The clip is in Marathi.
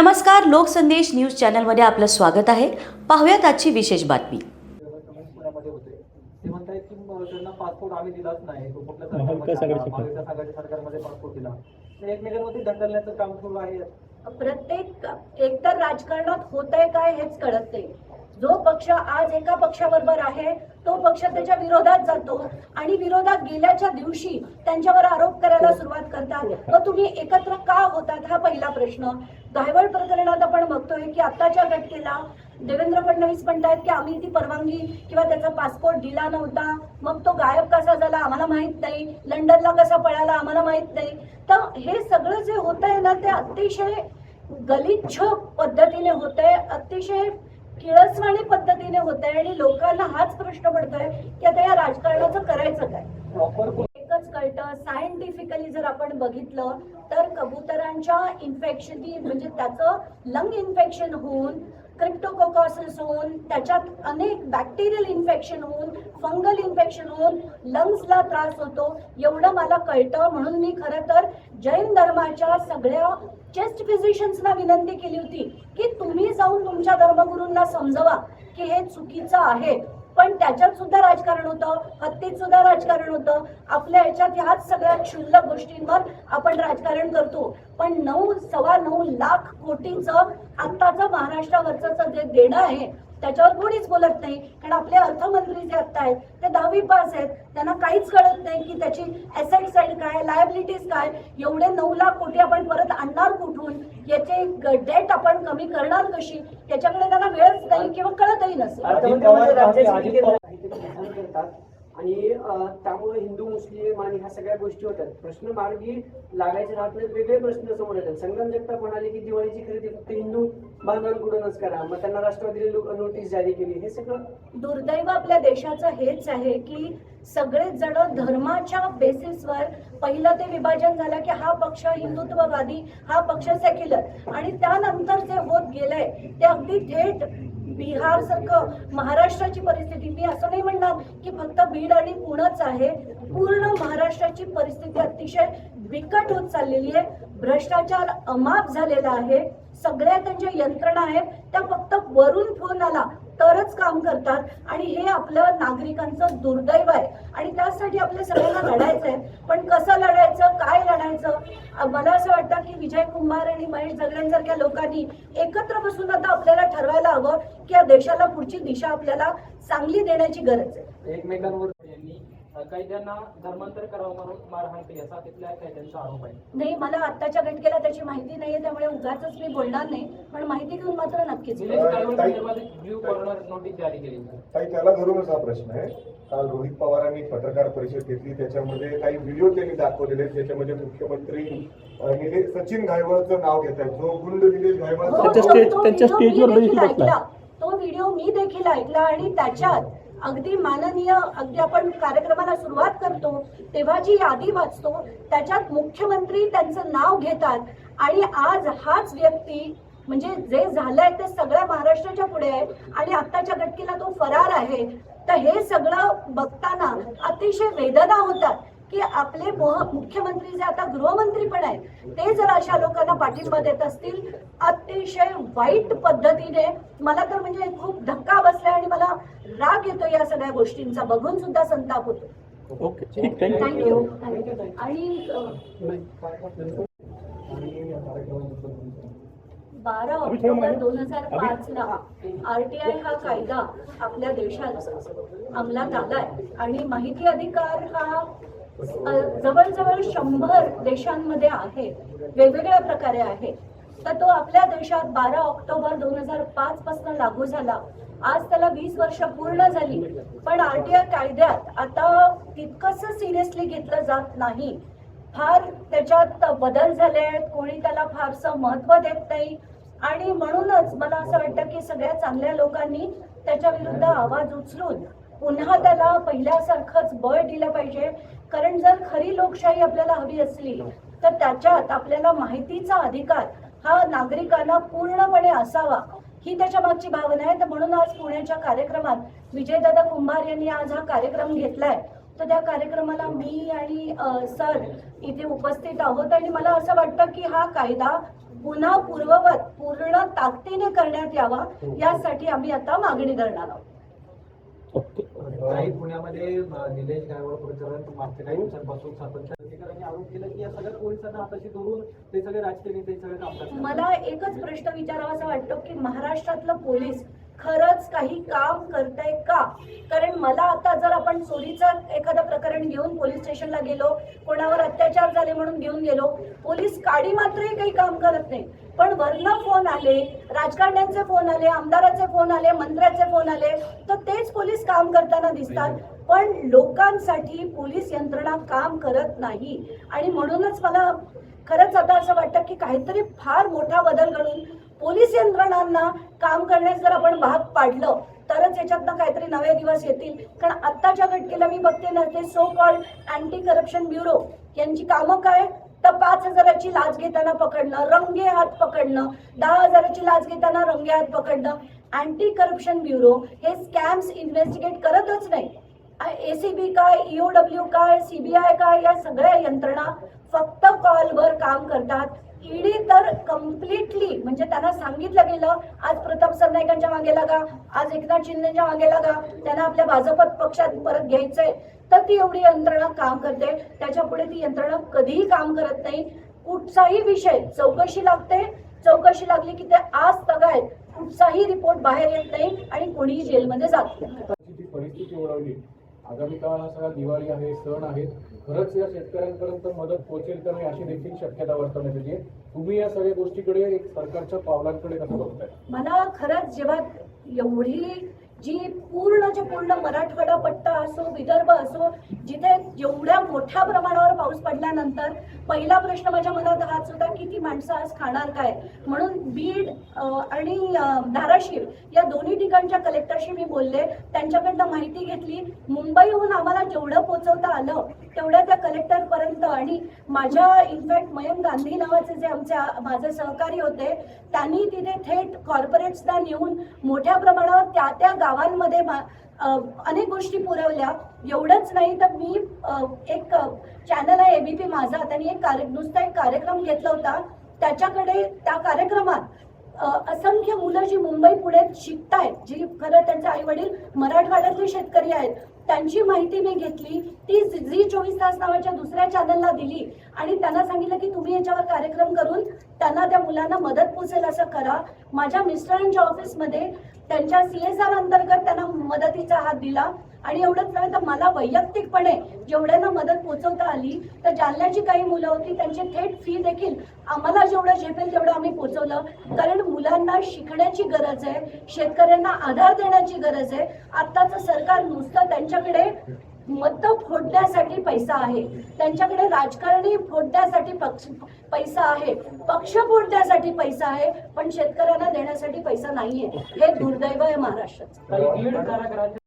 नमस्कार लोकसंदेश न्यूज चॅनलमध्ये आपलं स्वागत आहे. पाहूयात आजची विशेष बातमी. कमेंट्स पुण्यामध्ये होते ते म्हणतायत की म- त्यांना पासपोर्ट आम्ही दिलाच नाही. तो कुठल्या महाविकास सरकारमध्ये आघाडीचे आला, महाविकास आघाडी सरकारमध्ये पासपोर्ट दिला. तर एकमेकांमध्ये ढकलण्याचं काम सुरू आहे. प्रत्येक एकतर राजकारणात होतंय काय हेच कळत नाही. जो पक्ष आज एका पक्षाबरोबर आहे तो पक्ष त्याच्या विरोधात जातो आणि विरोधात गेल्याच्या दिवशी त्यांच्यावर आरोप करायला सुरुवात करतात. मग तुम्ही एकत्र का होतात हा पहिला प्रश्न. गायवळ प्रकरणात आपण बघतोय की आत्ताच्या घटनेला देवेंद्र फडणवीस म्हणतात की आम्ही ती परवानगी किंवा त्याचा पासपोर्ट दिला नव्हता. मग तो गायब कसा झाला आम्हाला माहीत नाही. लंडनला कसा पळाला आम्हाला माहीत नाही. तर हे सगळं जे होत आहे ना ते अतिशय गलिच्छ पद्धतीने होत आहे अतिशय किळसवाणी पद्धतीने होत आहे आणि लोकांना हाच प्रश्न पडतोय की आता या राजकारणाचं करायचं काय? एकच कळतं सायंटिफिकली जर आपण बघितलं तर कबुतरांच्या इन्फेक्शन म्हणजे त्याचं लंग इन्फेक्शन होऊन क्रिप्टोकोकॉसिस होऊन त्याच्यात अनेक बॅक्टेरियल इन्फेक्शन होऊन फंगल इन्फेक्शन होऊन लंग्सला त्रास होतो. एवढं मला कळतं म्हणून मी खरं तर जैन धर्माच्या सगळ्या चेस्ट फिजिशियन्सना विनंती केली होती की तुम्ही जाऊन तुमच्या धर्मगुरूंना समजवा की हे चुकीचं आहे. पण त्याच्यात सुद्धा राजकारण होतं हत्तीत सुद्धा राजकारण होतं. आपल्या ह्याच्यात ह्याच सगळ्या क्षुल्लक गोष्टींवर आपण राजकारण करतो. पण नऊ सव्वा नऊ लाख कोटीचं आत्ताचं महाराष्ट्रावरचं जे देणं आहे त्याच्यावर कोणीच बोलत नाही. कारण आपले अर्थमंत्री जे आत्ता आहेत ते दहावी पास आहेत. त्यांना काहीच कळत नाही की त्याची ऍसेट साईड काय लायबिलिटीज काय. एवढे नऊ लाख कोटी आपण परत आणणार कुठून? याचे डेट आपण कमी करणार कशी? याच्याकडे त्यांना वेळच नाही किंवा कळतही नसेल. आणि त्यामुळे हिंदू मुस्लिम आणि ह्या सगळ्या गोष्टी होतात प्रश्न मार्गी लागायचे राहत नाहीत वेगळे प्रश्न समोर येतात. संगम जगताप म्हणाले की दिवाळीची खरेदी फक्त हिंदू बांधवांकडूनच करा. मग त्यांना राष्ट्रवादीने नोटीस जारी केली. हे सगळं दुर्दैव आपल्या देशाचं हेच आहे की सगळेच जण धर्माच्या बेसिसवर पहिलं ते विभाजन झालं की हा पक्ष हिंदुत्ववादी हा पक्ष सेक्युलर आणि त्यानंतर जे होत गेलंय ते अगदी थेट बिहार सारखं महाराष्ट्राची परिस्थिती. मी असं नाही म्हणणार की फक्त बीड आणि पुणंच आहे. पूर्ण महाराष्ट्राची परिस्थिती अतिशय बिकट होत चाललेली आहे. भ्रष्टाचार अमाप झालेला आहे. सगळ्या त्यांच्या यंत्रणा आहेत. त्या फक्त वरून फोन करतात. आणि हे आपलं नागरिकांचं दुर्दैव आहे. आणि त्यासाठी आपल्या सगळ्यांना लढायचं आहे पण कसं लढायचं? काय लढायचं? मला असं वाटतं की विजय कुमार आणि महेश जगड्यांसारख्या लोकांनी एकत्र बसून आता आपल्याला ठरवायला हवं की या देशाला पुढची दिशा आपल्याला चांगली देण्याची गरज आहे. एकमेकांवर कैद्यांना धर्मांतर करावं म्हणून मारहाण केली असा तिथल्या कैद्यांचा आरोप आहे. नाही मला आत्ताच्या घटकेला त्याची माहिती नाहीये त्यामुळे उगाच मी बोलणार नाही पण माहिती घेऊन मात्र नक्कीच ब्ल्यू कॉर्नर नोटीस जारी केली ताई त्याला धरूनच हा प्रश्न आहे. काल रोहित पवारांनी पत्रकार परिषद घेतली त्याच्यामध्ये काही व्हिडिओ त्यांनी दाखवलेले. त्याच्यामध्ये मुख्यमंत्री सचिन घायवळचं नाव घेत आहेत. जो गुंड निलेश हो, घायवळचा त्याच्या स्टेजवर. तो व्हिडिओ मी देखील ऐकला आणि त्याच्यात अगदी माननीय अगदी आपण कार्यक्रमाला सुरुवात करतो तेव्हा जी यादी वाचतो त्याच्यात मुख्यमंत्री त्यांचं नाव घेतात. आणि आज हाच व्यक्ती म्हणजे जे झालंय ते सगळ्या महाराष्ट्राच्या पुढे आहे आणि आत्ताच्या घटकेला तो फरार आहे. तर हे सगळं बघताना अतिशय वेदना होतात. की आपले मुख्यमंत्री जे आता गृहमंत्री पण आहेत ते जर अशा लोकांना पाठिंबा देत असतील. अतिशय वाईट पद्धतीने मला तर म्हणजे खूप धक्का बसलाय आणि मला राग येतो या सगळ्या गोष्टींचा. बघून सुद्धा संताप होतो. ओके. थँक्यू थँक्यू आणि बारा ऑक्टोबर दोन हजार पाच ला आरटीआय हा कायदा आपल्या देशात अंमलात आलाय. आणि माहिती अधिकार हा जवळजवळ शंभर देशांमध्ये आहे वेगवेगळ्या प्रकारे आहे. तर तो आपल्या देशात बारा ऑक्टोबर दोन हजार पाच पासून लागू झाला. आज त्याला वीस वर्ष पूर्ण झाली. पण आरटीआय कायद्यात आता तितकंसं सिरियसली घेतलं जात नाही. फार त्याच्यात बदल झाले आहेत. कोणी त्याला फारसं महत्त्व देत नाही. आणि म्हणूनच मला असं वाटतं की सगळ्या चांगल्या लोकांनी त्याच्या विरुद्ध आवाज उचलून पुन्हा त्याला पहिल्यासारखंच बळ दिलं पाहिजे. कारण जर खरी लोकशाही आपल्याला हवी असली तर त्याच्यात आपल्याला माहितीचा अधिकार हा नागरिकांना पूर्णपणे असावा ही त्याच्या मागची भावना आहे. तर म्हणून आज पुण्याच्या कार्यक्रमात विजयदादा कुंभार यांनी आज हा कार्यक्रम घेतलाय. तर त्या कार्यक्रमाला मी आणि सर इथे उपस्थित आहोत. आणि मला असं वाटतं की हा कायदा पुन्हा पूर्ववत पूर्ण ताकदीने करण्यात यावा यासाठी आम्ही आता मागणी धरणार आहोत. काही पुण्यामध्ये निलेश गायवळ प्रकरण मागच्या काही दिवसांपासून सातत्याने अधिकाऱ्यांनी आरोप केला की या सगळ्या पोलिसांना हाताशी धरून ते सगळे राजकीय नेते सगळे काम करतात. मला एकच प्रश्न विचारावासा वाटतो की महाराष्ट्रातलं पोलीस खरंच काही काम करतंय का? कारण मला आता जर आपण चोरीचं एखादं प्रकरण घेऊन पोलीस स्टेशनला गेलो कोणावर अत्याचार झाले म्हणून घेऊन गेलो पोलीस काडी मात्रही काही काम करत नाही. पण वरनं फोन आले राजकारण्यांचे फोन आले आमदाराचे फोन आले मंत्र्याचे फोन आले तर तेच पोलीस काम करताना दिसतात. पण लोकांसाठी पोलीस यंत्रणा काम करत नाही. आणि म्हणूनच मला खरंच आता असं वाटतं की काहीतरी फार मोठा बदल घडून पोलीस यंत्रणांना काम करण्यास जर आपण भाग पाडलं तरच याच्यातनं काहीतरी नवे दिवस येतील. कारण आत्ताच्या घटकेला मी बघते ना ते so called anti corruption bureau यांची कामं काय? तर पाच हजाराची लाच घेताना पकडणं रंगे हात पकडणं दहा हजाराची लाच घेताना रंगे हात पकडणं अँटी करप्शन ब्युरो हे स्कॅम्स इन्व्हेस्टिगेट करतच नाही. एसीबी काय ईओडब्ल्यू काय सीबीआय काय या सगळ्या यंत्रणा फक्त कॉलवर काम करतात. ईडी तर कम्प्लिटली म्हणजे त्यांना सांगितलं गेलं आज प्रताप सरनाईकांच्या मागे लागा आज एकनाथ शिंदेच्या मागे लागा त्यांना आपल्या भाजप पक्षात परत घ्यायचंय. तर ती एवढी यंत्रणा काम करते त्याच्या पुढे ती यंत्रणा कधीही काम करत नाही. कुठचाही विषय चौकशी लागते चौकशी लागली की ते आज तगायत. कुठचाही रिपोर्ट बाहेर येत नाही आणि कोणीही जेलमध्ये जात परिस्थिती ओढवली आगामी काळ हा सगळा दिवाळी आहे सण आहेत खरंच या शेतकऱ्यांपर्यंत मदत पोहोचेल का नाही अशी देखील शक्यता वर्तवण्यात येते. तुम्ही या सगळ्या गोष्टीकडे एक सरकारच्या पावलांकडे कसं बघताय? मला खरंच जेव्हा एवढी जी पूर्णच्या पूर्ण मराठवाडा पट्टा असो विदर्भ असो जिथे एवढ्या मोठ्या प्रमाणावर पाऊस पडल्यानंतर पहिला प्रश्न माझ्या मनात हाच होता की ती माणसं आज खाणार काय? म्हणून बीड आणि धाराशिव या दोन्ही ठिकाणच्या कलेक्टरशी मी बोलले. त्यांच्याकडनं माहिती घेतली. मुंबईहून आम्हाला जेवढं पोचवता आलं तेवढ्या त्या कलेक्टरपर्यंत आणि माझ्या इनफॅक्ट मयंक गांधी नावाचे जे आमच्या माझे सहकारी होते त्यांनी तिथे थेट कॉर्पोरेट्सना नेऊन मोठ्या प्रमाणावर त्या त्या गावांमध्ये अनेक गोष्टी पुरवल्या. एवढंच नाही तर मी एक चॅनल आहे एबीपी माझा. त्यांनी एक कार्य नुसता एक कार्यक्रम घेतला होता. त्याच्याकडे त्या कार्यक्रमात असंख्य मुलं जी मुंबई पुण्यात शिकतायत जी खरं त्यांचे आई वडील मराठवाड्यातले शेतकरी आहेत त्यांची माहिती मी घेतली. ती झी चोवीस तास नावाच्या दुसऱ्या चॅनलला दिली. आणि त्यांना सांगितलं की तुम्ही याच्यावर कार्यक्रम करून त्यांना त्या मुलांना मदत पोचेल असं करा. माझ्या मिस्टरांच्या ऑफिसमध्ये त्यांच्या सी एस आर अंतर्गत त्यांना मदतीचा हात दिला. आणि एवढंच नव्हे तर मला वैयक्तिकपणे जेवढ्यांना मदत पोचवता आली तर जालन्याची काही मुलं होती त्यांची थेट फी देखील आम्हाला जेवढं झेपेल तेवढं आम्ही पोचवलं. कारण मुलांना शिकण्याची गरज आहे शेतकऱ्यांना आधार देण्याची गरज आहे. आत्ताचं सरकार नुसतं त्यांच्याकडे मत फोडण्यासाठी पैसा आहे. त्यांच्याकडे राजकारणी फोडण्यासाठी पक्ष पैसा आहे. पक्ष फोडण्यासाठी पैसा आहे पण शेतकऱ्यांना देण्यासाठी पैसा नाहीये. हे दुर्दैव आहे महाराष्ट्राचं.